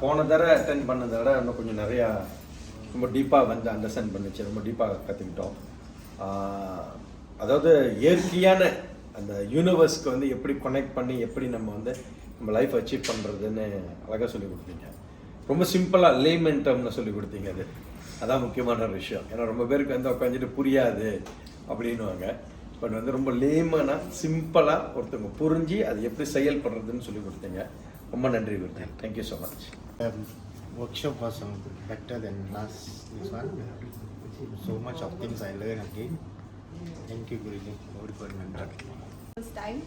போன தடவை அட்டன் பண்ணதை விட இன்னும் கொஞ்சம் நிறையா ரொம்ப டீப்பாக வந்து அண்டர்ஸ்டாண்ட் பண்ணுச்சு. ரொம்ப டீப்பாக கற்றுக்கிட்டோம் அதாவது இயற்கையான அந்த யூனிவர்ஸ்க்கு வந்து எப்படி கனெக்ட் பண்ணி எப்படி நம்ம வந்து நம்ம லைஃப் அச்சீவ் பண்ணுறதுன்னு அழகாக சொல்லி கொடுத்தீங்க. ரொம்ப சிம்பிளாக லேமன் டேர்ம்னு சொல்லி கொடுத்தீங்க அது. அதான் முக்கியமான ஒரு விஷயம். ஏன்னா ரொம்ப பேருக்கு வந்து உட்காந்துட்டு புரியாது அப்படின்னுவாங்க. பட் வந்து ரொம்ப லேமனாக சிம்பிளாக ஒருத்தவங்க புரிஞ்சு அது எப்படி செயல்படுறதுன்னு சொல்லி கொடுத்தீங்க. ரொம்ப நன்றி கொடுத்தேன் thank you so much workshop was uh, better than last this one. So much of things I learned again. Thank you, Guruji. Very good mentor. First time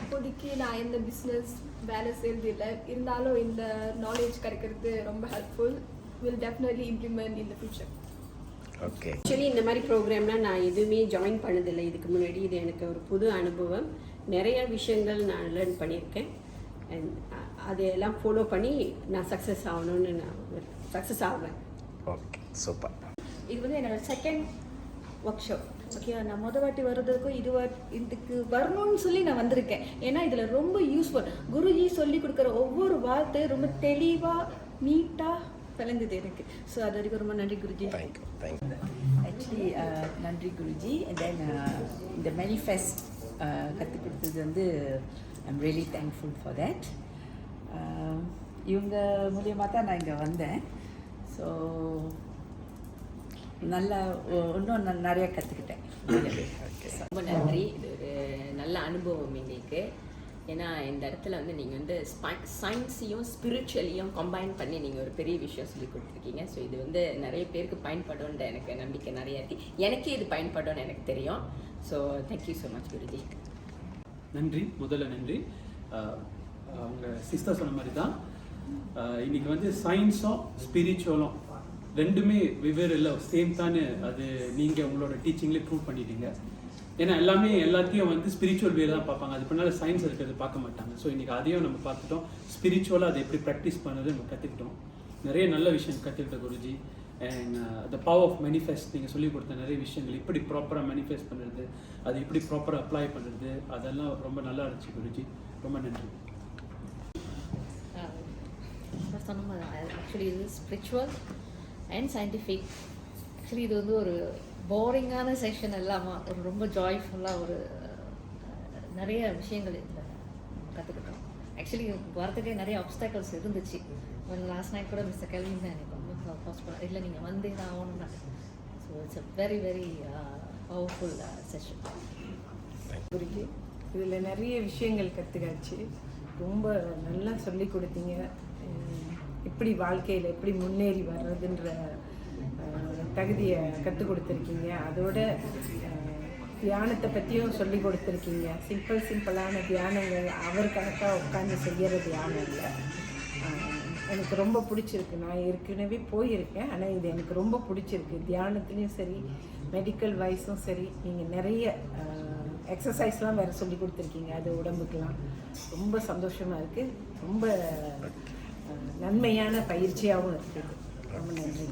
இப்போதைக்கு நான் எந்த பிஸ்னஸ் வேலை செய்கிறது இல்லை இருந்தாலும் இந்த நாலேஜ் கிடைக்கிறது ரொம்ப helpful will definitely implement in the future okay actually இந்த மாதிரி ப்ரோக்ராம்லாம் நான் எதுவுமே ஜாயின் பண்ணதில்லை. இதுக்கு முன்னாடி இது எனக்கு ஒரு புது அனுபவம். நிறைய விஷயங்கள் நான் லேர்ன் பண்ணியிருக்கேன். அண்ட் அதையெல்லாம் ஃபாலோ பண்ணி நான் சக்ஸஸ் ஆகணும்னு நான் சக்ஸஸ் ஆவேன். ஓகே சூப்பர் இது வந்து என்னோட செகண்ட் ஒர்க் ஷாப் ஓகே நான் முத வாட்டி வர்றதுக்கும் இது வா- இதுக்கு வரணும்னு சொல்லி நான் வந்திருக்கேன். ஏன்னா இதில் ரொம்ப யூஸ்ஃபுல் குருஜி சொல்லி கொடுக்குற ஒவ்வொரு வார்த்தை ரொம்ப தெளிவாக நீட்டாக விளங்குது எனக்கு. ஸோ அது வரைக்கும் ரொம்ப நன்றி குருஜி. தேங்க்யூ தேங்க்யூ ஆக்சுவலி நன்றி குருஜி. தென் இந்த மேனிஃபெஸ்ட் கற்றுக் கொடுத்தது வந்து I'm really thankful for that இவங்க மூலியமாக தான் நான் இங்கே வந்தேன். ஸோ நல்லா இன்னும் நான் நிறைய கற்றுக்கிட்டேன் ரொம்ப நன்றி. இது ஒரு நல்ல அனுபவம் எங்களுக்கு. ஏன்னா இந்த இடத்துல வந்து நீங்கள் வந்து சயின்ஸையும் ஸ்பிரிச்சுவலையும் கம்பைன் பண்ணி நீங்கள் ஒரு பெரிய விஷயம் சொல்லி கொடுத்துருக்கீங்க. ஸோ இது வந்து நிறைய பேருக்கு பயன்படும்ன்ற எனக்கு நம்பிக்கை நிறைய இருக்குது எனக்கே இது பயன்படும்னு எனக்கு தெரியும். So thank you so much Guruji. நன்றி. முதல்ல நன்றி. அவங்க சிஸ்டர் சொன்ன மாதிரி தான் இன்னைக்கு வந்து சயின்ஸும் ஸ்பிரிச்சுவலும் ரெண்டுமே வெவ்வேறு இல்லை. சேம் தானே. அது நீங்கள் உங்களோட டீச்சிங்லேயே ப்ரூவ் பண்ணிட்டீங்க. ஏன்னா எல்லாமே எல்லாத்தையும் வந்து ஸ்பிரிச்சுவல் வே தான் பார்ப்பாங்க. அது பின்னால் சயின்ஸ் இருக்கிறது பார்க்க மாட்டாங்க. ஸோ இன்றைக்கி அதையும் நம்ம பார்த்துட்டோம். ஸ்பிரிச்சுவலாக அதை எப்படி ப்ராக்டிஸ் பண்ணுறது நம்ம கற்றுக்கிட்டோம் நிறைய நல்ல விஷயம் கற்றுக்கிட்ட Guruji. And the power of manifest நீங்கள் சொல்லிக் கொடுத்த நிறைய விஷயங்கள். இப்படி ப்ராப்பராக மேனிஃபெஸ்ட் பண்ணுறது அது எப்படி ப்ராப்பராக அப்ளை பண்ணுறது அதெல்லாம் ரொம்ப நல்லா இருந்துச்சு குருஜி. ரொம்ப நன்றி. சொன்ன ஆக்சுவலி இது ஸ்பிரிச்சுவல் அண்ட் சயின்டிஃபிக் ஆக்சுவலி இது வந்து ஒரு போரிங்கான செஷன் இல்லாமல் ஒரு ரொம்ப ஜாய்ஃபுல்லாக ஒரு நிறைய விஷயங்கள் இதில் கற்றுக்கிட்டோம் ஆக்சுவலி வரதுக்கே நிறைய ஆப்ஸ்டாக்கல்ஸ் இருந்துச்சு. லாஸ்ட் நைட் கூட மிஸ்டர் கெல்வின் தான் எனக்கு இல்லை நீங்கள் வந்தே தான் ஆகணும்னா so it's a very very powerful session Guruji இதில் நிறைய விஷயங்கள் கற்றுக்காச்சு ரொம்ப நல்லா சொல்லி கொடுத்தீங்க. எப்படி வாழ்க்கையில் எப்படி முன்னேறி வர்றதுன்ற தகுதியை கற்றுக் கொடுத்துருக்கீங்க. அதோட தியானத்தை பற்றியும் சொல்லி கொடுத்துருக்கீங்க. சிம்பிள் சிம்பிளான தியானங்கள் அவர் கணக்காக உட்காந்து செய்கிற தியானம் இல்லை எனக்கு ரொம்ப பிடிச்சிருக்கு. நான் ஏற்கனவே போயிருக்கேன். ஆனால் இது எனக்கு ரொம்ப பிடிச்சிருக்கு. தியானத்துலேயும் சரி மெடிக்கல் வைஸும் சரி நீங்கள் நிறைய எக்ஸசைஸ்லாம் வேறு சொல்லி கொடுத்துருக்கீங்க. அது உடம்புக்கெலாம் ரொம்ப சந்தோஷமாக இருக்குது ரொம்ப நன்மையான பயிற்சியாகவும் இருக்குது ரொம்ப நன்றி.